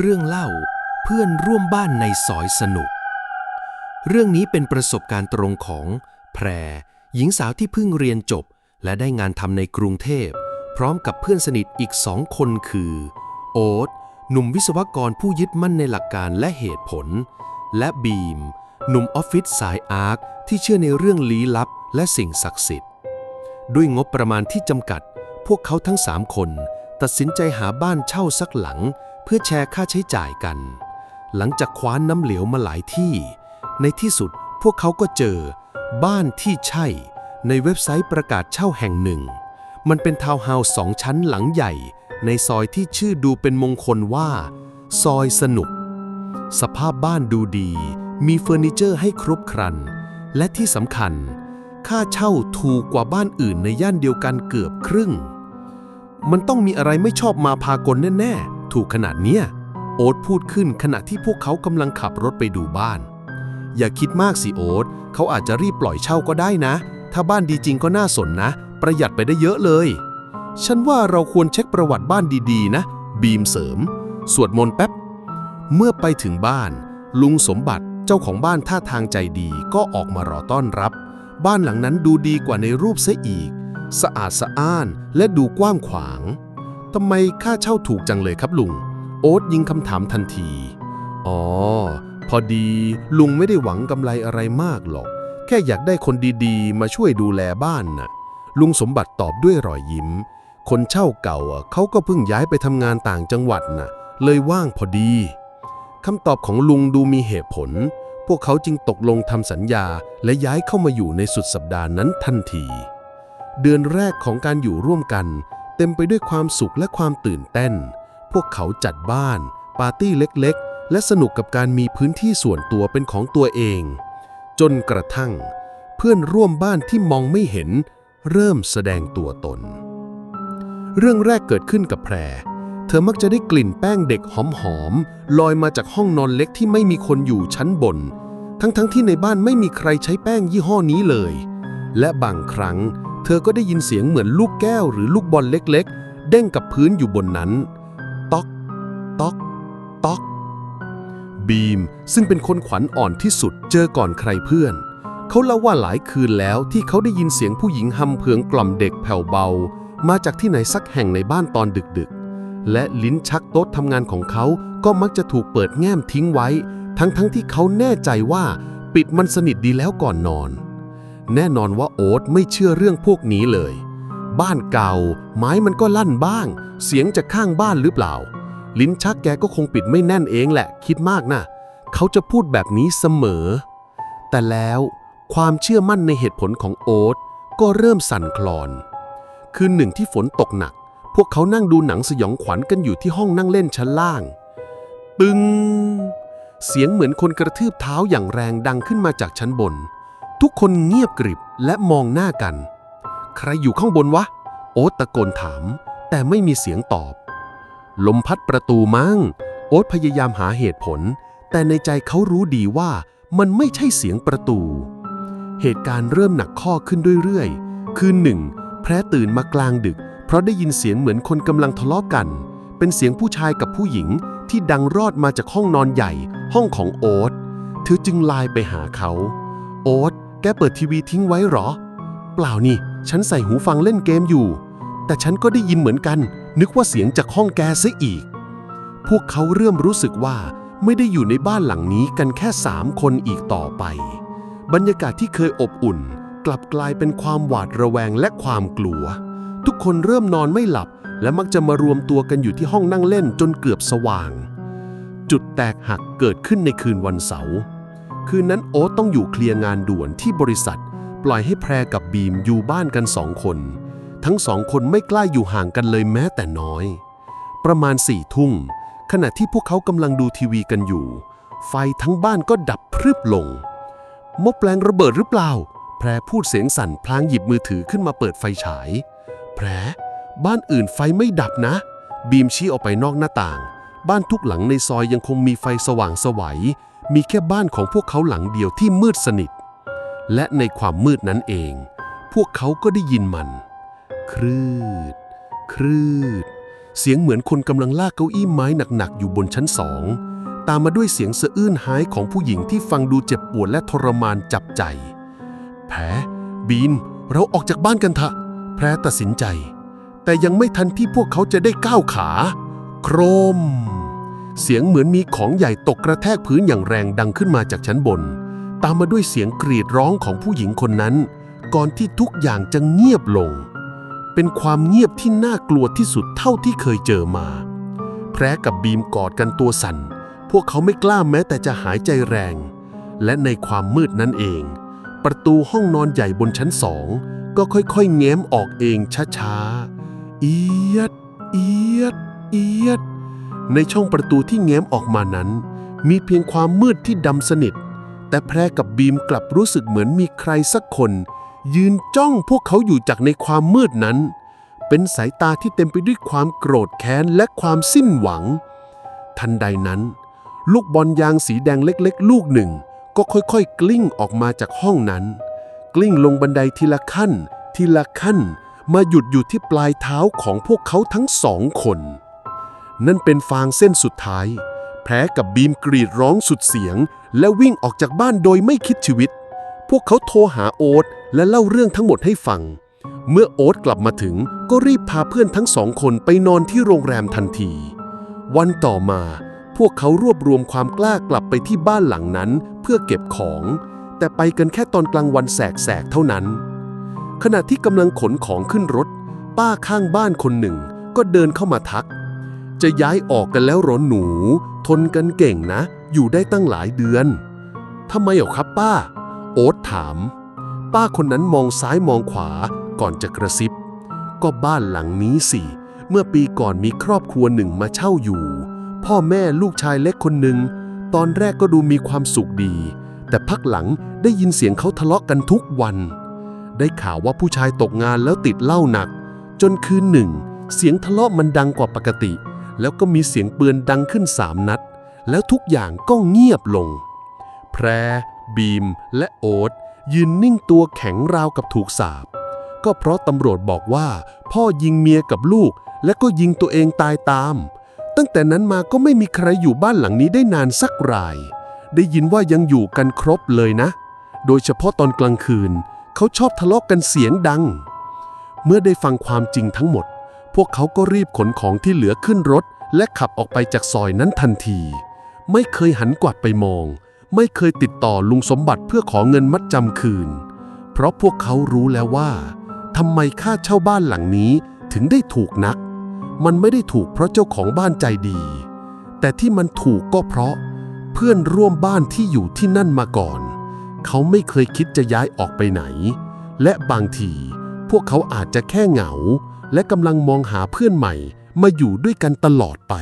เรื่องเล่าเพื่อนร่วมบ้านในซอยสนุก เรื่องนี้เป็นประสบการณ์ตรงของแพร หญิงสาวที่เพิ่งเรียนจบ และได้งานทำในกรุงเทพ พร้อมกับเพื่อนสนิทอีกสองคนคือ โอ๊ตหนุ่มวิศวกรผู้ยึดมั่นในหลักการและเหตุผล และบีม หนุ่มออฟฟิศสายอาร์ตที่เชื่อในเรื่องลี้ลับและสิ่งศักดิ์สิทธิ์ ด้วยงบประมาณที่จำกัด พวกเขาทั้งสามคน ตัดสินใจหาบ้านเช่าสักหลัง เพื่อแชร์ค่าใช้จ่ายกัน หลังจากคว้านน้ำเหลวมาหลายที่ ในที่สุดพวกเขาก็เจอ บ้านที่ใช่ ในเว็บไซต์ประกาศเช่าแห่งหนึ่ง มันเป็นทาวน์เฮาส์สองชั้นหลังใหญ่ ในซอยที่ชื่อดูเป็นมงคลว่า ซอยสนุก สภาพบ้านดูดี มีเฟอร์นิเจอร์ให้ครบครัน และที่สำคัญ ค่าเช่าถูกกว่าบ้านอื่นในย่านเดียวกันเกือบครึ่ง มันต้องมีอะไรไม่ชอบมาพากลแน่ๆ ถูกขนาดเนี้ย โอ๊ตพูดขึ้นขณะที่พวกเขากำลังขับรถไปดูบ้าน อย่าคิดมากสิโอ๊ตเขาอาจจะรีบปล่อยเช่าก็ได้นะ ถ้าบ้านดีจริงก็น่าสนนะ ประหยัดไปได้เยอะเลย ฉันว่าเราควรเช็คประวัติบ้านดีๆ นะ บีมเสริม สวดมนต์แป๊บ เมื่อไปถึงบ้าน ลุงสมบัติเจ้าของบ้านท่าทางใจดีก็ออกมารอต้อนรับ บ้านหลังนั้นดูดีกว่าในรูปเสียอีก สะอาดสะอ้านและดูกว้างขวาง ทำไมค่าเช่าถูกจังเลยครับลุง โอ๊ตยิงคำถามทันที อ๋อ พอดีลุงไม่ได้หวังกำไรอะไรมากหรอก แค่อยากได้คนดีๆ มาช่วยดูแลบ้านน่ะ ลุงสมบัติตอบด้วยรอยยิ้ม คนเช่าเก่าอะเขาก็เพิ่งย้ายไปทำงานต่างจังหวัดน่ะ เลยว่างพอดีคำตอบของลุงดูมีเหตุผล พวกเขาจึงตกลงทำสัญญาและย้ายเข้ามาอยู่ในสุดสัปดาห์นั้นทันที เดือนแรกของการอยู่ร่วมกัน เต็มไปด้วยความสุขและความตื่นเต้น พวกเขาจัดบ้าน ปาร์ตี้เล็กๆ และสนุกกับการมีพื้นที่ส่วนตัวเป็นของตัวเอง จนกระทั่ง เพื่อนร่วมบ้านที่มองไม่เห็น เริ่มแสดงตัวตน เรื่องแรกเกิดขึ้นกับแพร เธอมักจะได้กลิ่นแป้งเด็กหอมๆลอยมาจากห้องนอนเล็กที่ไม่มีคนอยู่ชั้นบน ทั้งๆที่ในบ้านไม่มีใครใช้แป้งยี่ห้อนี้เลย และบางครั้ง เธอก็ได้ยินเสียงเหมือนลูกแก้วหรือลูกบอลเล็กๆ เด้งกับพื้นอยู่บนนั้น ต๊อก ต๊อก ต๊อก บีมซึ่งเป็นคนขวัญอ่อนที่สุดเจอก่อนใครเพื่อน เขาเล่าว่าหลายคืนแล้วที่เขาได้ยินเสียงผู้หญิงหำเพืองกล่อมเด็กแผ่วเบา มาจากที่ไหนสักแห่งในบ้านตอนดึกๆ และลิ้นชักโต๊ะทำงานของเขาก็มักจะถูกเปิดแง้มทิ้งไว้ ทั้งๆทที่เขาแน่ใจว่าปิดมันสนิทดีแล้วก่อนนอน แน่นอนว่าโอ๊ตไม่เชื่อเรื่องพวกนี้เลย บ้านเก่า ไม้มันก็ลั่นบ้าง เสียงจากข้างบ้านหรือเปล่า ลิ้นชักแกก็คงปิดไม่แน่นเองแหละ คิดมากนะ เขาจะพูดแบบนี้เสมอ แต่แล้วความเชื่อมั่นในเหตุผลของโอ๊ตก็เริ่มสั่นคลอน คืนหนึ่งที่ฝนตกหนัก พวกเขานั่งดูหนังสยองขวัญกันอยู่ที่ห้องนั่งเล่นชั้นล่าง ตึง เสียงเหมือนคนกระทืบเท้าอย่างแรงดังขึ้นมาจากชั้นบน ทุกคนเงียบกริบและมองหน้ากัน ใครอยู่ข้างบนวะ โอ๊ตตะโกนถาม แต่ไม่มีเสียงตอบ ลมพัดประตูมั้ง โอ๊ตพยายามหาเหตุผล แต่ในใจเขารู้ดีว่ามันไม่ใช่เสียงประตู เหตุการณ์เริ่มหนักข้อขึ้นเรื่อยๆ คืนหนึ่ง แพรตื่นมากลางดึก เพราะได้ยินเสียงเหมือนคนกำลังทะเลาะกัน เป็นเสียงผู้ชายกับผู้หญิงที่ดังรอดมาจากห้องนอนใหญ่ ห้องของโอ๊ตเธอจึงไลน์ไปหาเขา โอ๊ต แกเปิดทีวีทิ้งไว้หรอ เปล่านี่ ฉันใส่หูฟังเล่นเกมอยู่ แต่ฉันก็ได้ยินเหมือนกัน นึกว่าเสียงจากห้องแกซะอีก พวกเขาเริ่มรู้สึกว่าไม่ได้อยู่ในบ้านหลังนี้กันแค่สามคนอีกต่อไป บรรยากาศที่เคยอบอุ่น กลับกลายเป็นความหวาดระแวงและความกลัว ทุกคนเริ่มนอนไม่หลับ และมักจะมารวมตัวกันอยู่ที่ห้องนั่งเล่นจนเกือบสว่าง จุดแตกหักเกิดขึ้นในคืนวันเสาร์ คืนนั้นโอ๊ตต้องอยู่เคลียร์งานด่วนที่บริษัท ปล่อยให้แพรกับบีมอยู่บ้านกันสองคน ทั้งสองคนไม่กล้าอยู่ห่างกันเลยแม้แต่น้อย ประมาณสี่ทุ่มขณะที่พวกเขากำลังดูทีวีกันอยู่ ไฟทั้งบ้านก็ดับพรึบลงมบแปลงระเบิดหรือเปล่า แพรพูดเสียงสั่นพลางหยิบมือถือขึ้นมาเปิดไฟฉาย แพร บ้านอื่นไฟไม่ดับนะ บีมชี้ออกไปนอกหน้าต่าง บ้านทุกหลังในซอยยังคงมีไฟสว่างสวัย มีแค่บ้านของพวกเขาหลังเดียวที่มืดสนิท และในความมืดนั้นเอง พวกเขาก็ได้ยินมัน ครืด ครืด เสียงเหมือนคนกำลังลากเก้าอี้ไม้หนักๆ อยู่บนชั้นสอง ตามมาด้วยเสียงสะอื้นหายของผู้หญิงที่ฟังดูเจ็บปวดและทรมานจับใจ แผลบีนเราออกจากบ้านกันเถอะ แพรตัดสินใจ แต่ยังไม่ทันที่พวกเขาจะได้ก้าวขา โครม เสียงเหมือนมีของใหญ่ตกกระแทกพื้นอย่างแรงดังขึ้นมาจากชั้นบน ตามมาด้วยเสียงกรีดร้องของผู้หญิงคนนั้น ก่อนที่ทุกอย่างจะเงียบลง เป็นความเงียบที่น่ากลัวที่สุดเท่าที่เคยเจอมา แพรกับบีมกอดกันตัวสั่น พวกเขาไม่กล้าแม้แต่จะหายใจแรง และในความมืดนั้นเอง ประตูห้องนอนใหญ่บนชั้นสองก็ค่อยๆ แง้มออกเองช้าๆ เอียด เอียด เอียด ในช่องประตูที่แง้มออกมานั้น มีเพียงความมืดที่ดำสนิท แต่แพรกับบีมกลับรู้สึกเหมือนมีใครสักคน ยืนจ้องพวกเขาอยู่จากในความมืดนั้น เป็นสายตาที่เต็มไปด้วยความโกรธแค้นและความสิ้นหวัง ทันใดนั้น ลูกบอลยางสีแดงเล็กๆ ลูกหนึ่ง ก็ค่อยๆ กลิ้งออกมาจากห้องนั้น กลิ้งลงบันไดทีละขั้น ทีละขั้น มาหยุดอยู่ที่ปลายเท้าของพวกเขาทั้งสองคน นั่นเป็นฟางเส้นสุดท้ายแผลกับบีมกรีดร้องสุดเสียง และวิ่งออกจากบ้านโดยไม่คิดชีวิต พวกเขาโทรหาโอ๊ตและเล่าเรื่องทั้งหมดให้ฟัง เมื่อโอ๊ตกลับมาถึงก็รีบพาเพื่อนทั้งสองคนไปนอนที่โรงแรมทันที วันต่อมาพวกเขารวบรวมความกล้ากลับไปที่บ้านหลังนั้นเพื่อเก็บของ แต่ไปกันแค่ตอนกลางวันแสกๆเท่านั้น ขณะที่กำลังขนของขึ้นรถ ป้าข้างบ้านคนหนึ่งก็เดินเข้ามาทัก จะย้ายออกกันแล้วหรอหนู ทนกันเก่งนะ อยู่ได้ตั้งหลายเดือนทำไมเหรอครับป้า โอ๊ตถาม ป้าคนนั้นมองซ้ายมองขวาก่อนจะกระซิบ ก็บ้านหลังนี้สิ เมื่อปีก่อนมีครอบครัวหนึ่งมาเช่าอยู่ พ่อแม่ลูกชายเล็กคนหนึ่ง ตอนแรกก็ดูมีความสุขดี แต่พักหลังได้ยินเสียงเขาทะเลาะกันทุกวัน ได้ข่าวว่าผู้ชายตกงานแล้วติดเหล้าหนัก จนคืนหนึ่ง เสียงทะเลาะมันดังกว่าปกติ แล้วก็มีเสียงปืนดังขึ้นสามนัด แล้วทุกอย่างก็เงียบลง แพร บีม และโอ๊ตยืนนิ่งตัวแข็งราวกับถูกสาบ ก็เพราะตำรวจบอกว่า พ่อยิงเมียกับลูก และก็ยิงตัวเองตายตาม ตั้งแต่นั้นมาก็ไม่มีใครอยู่บ้านหลังนี้ได้นานสักราย ได้ยินว่ายังอยู่กันครบเลยนะ โดยเฉพาะตอนกลางคืน เขาชอบทะเลาะกกันเสียงดัง เมื่อได้ฟังความจริงทั้งหมด พวกเขาก็รีบขนของที่เหลือขึ้นรถ และขับออกไปจากซอยนั้นทันที ไม่เคยหันกวัดไปมอง ไม่เคยติดต่อลุงสมบัติเพื่อขอเงินมัดจำคืน เพราะพวกเขารู้แล้วว่าทำไมค่าเช่าบ้านหลังนี้ถึงได้ถูกนัก มันไม่ได้ถูกเพราะเจ้าของบ้านใจดี แต่ที่มันถูกก็เพราะ เพื่อนร่วมบ้านที่อยู่ที่นั่นมาก่อน เขาไม่เคยคิดจะย้ายออกไปไหน และบางที พวกเขาอาจจะแค่เหงา และกำลังมองหาเพื่อนใหม่มาอยู่ด้วยกันตลอดไป